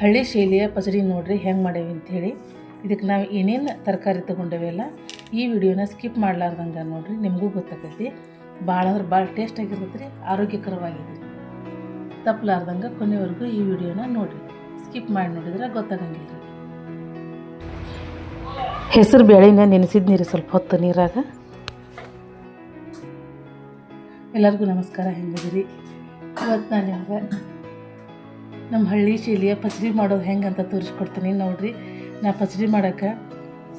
ಹಳ್ಳಿ ಶೈಲಿಯ ಪಚಡಿ ನೋಡ್ರಿ ಹೆಂಗೆ ಮಾಡೇವಿ ಅಂಥೇಳಿ ಇದಕ್ಕೆ ನಾವು ಏನೇನು ತರಕಾರಿ ತೊಗೊಂಡೇವಲ್ಲ ಈ ವಿಡಿಯೋನ ಸ್ಕಿಪ್ ಮಾಡ್ಲಾರ್ದಂಗೆ ನೋಡ್ರಿ, ನಿಮಗೂ ಗೊತ್ತಾಗೈತಿ ಭಾಳ ಅಂದ್ರೆ ಭಾಳ ಟೇಸ್ಟ್ ಆಗಿರ್ತೈತೆ ರೀ ಆರೋಗ್ಯಕರವಾಗಿದೆ. ತಪ್ಪಲಾರ್ದಂಗೆ ಕೊನೆವರೆಗೂ ಈ ವಿಡಿಯೋನ ನೋಡಿರಿ. ಸ್ಕಿಪ್ ಮಾಡಿ ನೋಡಿದ್ರೆ ಗೊತ್ತಾಗಂಗಿಲ್ಲ ರೀ. ಹೆಸರು ಬೇಳೆನ ನೆನೆಸಿದ ನೀರು ಸ್ವಲ್ಪ ಹೊತ್ತು ನೀರಾಗ. ಎಲ್ಲರಿಗೂ ನಮಸ್ಕಾರ ಹೆಂಗಿದಿರಿ ಇವತ್ತು ನಾನು ನಿಮ್ಗೆ ನಮ್ಮ ಹಳ್ಳಿ ಶೈಲಿಯ ಪಚಡಿ ಮಾಡೋದು ಹೆಂಗೆ ಅಂತ ತೋರಿಸ್ಕೊಡ್ತೀನಿ ನೋಡಿರಿ. ನಾ ಪಚಡಿ ಮಾಡೋಕೆ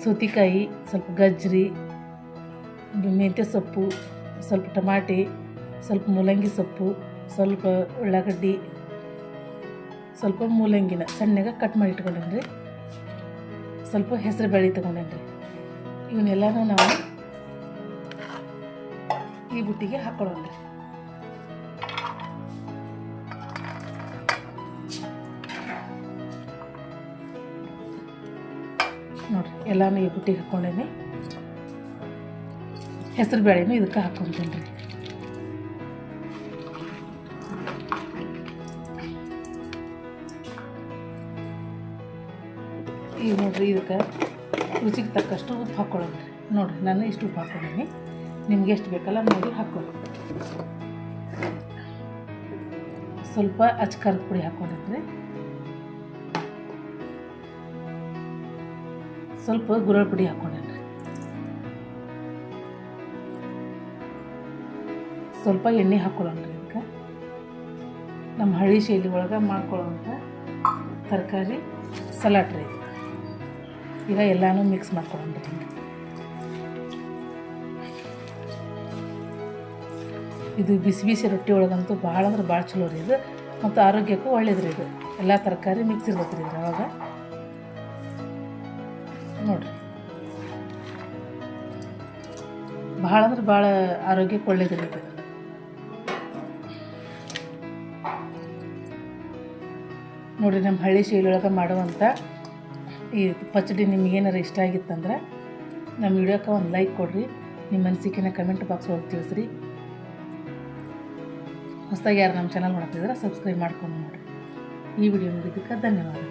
ಸೌತಿಕಾಯಿ, ಸ್ವಲ್ಪ ಗಜ್ಜರಿ ಮೆಂತ್ಯ ಸೊಪ್ಪು, ಸ್ವಲ್ಪ ಟಮಾಟಿ, ಸ್ವಲ್ಪ ಮೂಲಂಗಿ ಸೊಪ್ಪು, ಸ್ವಲ್ಪ ಉಳ್ಳಾಗಡ್ಡಿ, ಸ್ವಲ್ಪ ಮೂಲಂಗಿನ ಸಣ್ಣಗೆ ಕಟ್ ಮಾಡಿ ಇಟ್ಕೊಂಡೇನಿ ಸ್ವಲ್ಪ ಹೆಸರು ಬೇಳೆ ರೀ ಇವನ್ನೆಲ್ಲನೂ ನಾವು ಈ ಬುಟ್ಟಿಗೆ ಹಾಕೊಳ್ಳೋಣ ನೋಡ್ರಿ, ಎಲ್ಲಾನು ಈ ಬುಟ್ಟಿಗೆ ಹಾಕ್ಕೊಂಡೇನಿ ಹೆಸರು ಬೇಳೆನೂ ಇದಕ್ಕೆ ಹಾಕ್ಕೊಂತೀನಿ ರೀ ಈಗ ನೋಡಿರಿ, ಇದಕ್ಕೆ ರುಚಿಗೆ ತಕ್ಕಷ್ಟು ಉಪ್ಪು ಹಾಕ್ಕೊಳ್ಳೋಣ ರೀ ನೋಡಿರಿ, ನಾನು ಇಷ್ಟು ಉಪ್ಪು ಹಾಕ್ಕೊಂಡೀನಿ ನಿಮ್ಗೆ ಎಷ್ಟು ಬೇಕಲ್ಲ ನೋಡಿ ಹಾಕ್ಕೊಳ್ಳಿ ಸ್ವಲ್ಪ ಅಚ್ಕಾರದ ಪುಡಿ ಹಾಕ್ಕೊಂಡಿದ್ರಿ ಸ್ವಲ್ಪ ಗುರಳ್ ಪುಡಿ ಹಾಕೊಂಡೆನ್ರಿ ಸ್ವಲ್ಪ ಎಣ್ಣೆ ಹಾಕೊಳ್ಳೋಣ್ರಿ ಇದಕ್ಕೆ ನಮ್ಮ ಹಳ್ಳಿ ಶೈಲಿ ಒಳಗೆ ಮಾಡ್ಕೊಳ್ಳೋಂಥ ತರಕಾರಿ, ಸಲಾಡ್ ರೀ. ಈಗ ಎಲ್ಲನೂ ಮಿಕ್ಸ್ ಮಾಡ್ಕೊಳ್ಳೋಣ್ರಿ ಹಿಂಗೆ. ಇದು ಬಿಸಿ ಬಿಸಿ ರೊಟ್ಟಿ ಒಳಗಂತೂ ಭಾಳ ಅಂದ್ರೆ ಭಾಳ ಚಲೋ ರೀ ಇದು. ಮತ್ತು ಆರೋಗ್ಯಕ್ಕೂ ಒಳ್ಳೇದು ರೀ ಇದು. ಎಲ್ಲ ತರಕಾರಿ ಮಿಕ್ಸ್ ಇರ್ತೈತೆ ರೀ ಇದ್ರೊಳಗೆ ನೋಡ್ರಿ. ಭಾಳ ಅಂದ್ರೆ ಭಾಳ ಆರೋಗ್ಯಕ್ಕೆ ಒಳ್ಳೇದು ರೀ ಇದು. ನೋಡಿರಿ ನಮ್ಮ ಹಳ್ಳಿ ಶೈಲಿಯೊಳಗೆ ಮಾಡುವಂಥ ಈ ಪಚಡಿ ನಿಮಗೇನಾರು ಇಷ್ಟ ಆಗಿತ್ತಂದ್ರೆ ನಮ್ಮ ವಿಡಿಯೋಕ್ಕೆ ಒಂದು ಲೈಕ್ ಕೊಡಿರಿ. ನಿಮ್ಮ ಅನಿಸಿಕೆನ ಕಮೆಂಟ್ ಬಾಕ್ಸ್ ಒಳಗೆ ತಿಳಿಸ್ರಿ. ಹೊಸದಾಗಿ ಯಾರು ನಮ್ಮ ಚಾನಲ್ ನೋಡ್ತಿದ್ರೆ ಸಬ್ಸ್ಕ್ರೈಬ್ ಮಾಡ್ಕೊಂಡು ನೋಡಿರಿ. ಈ ವಿಡಿಯೋ ನೋಡಿದ್ದಕ್ಕೆ ಧನ್ಯವಾದ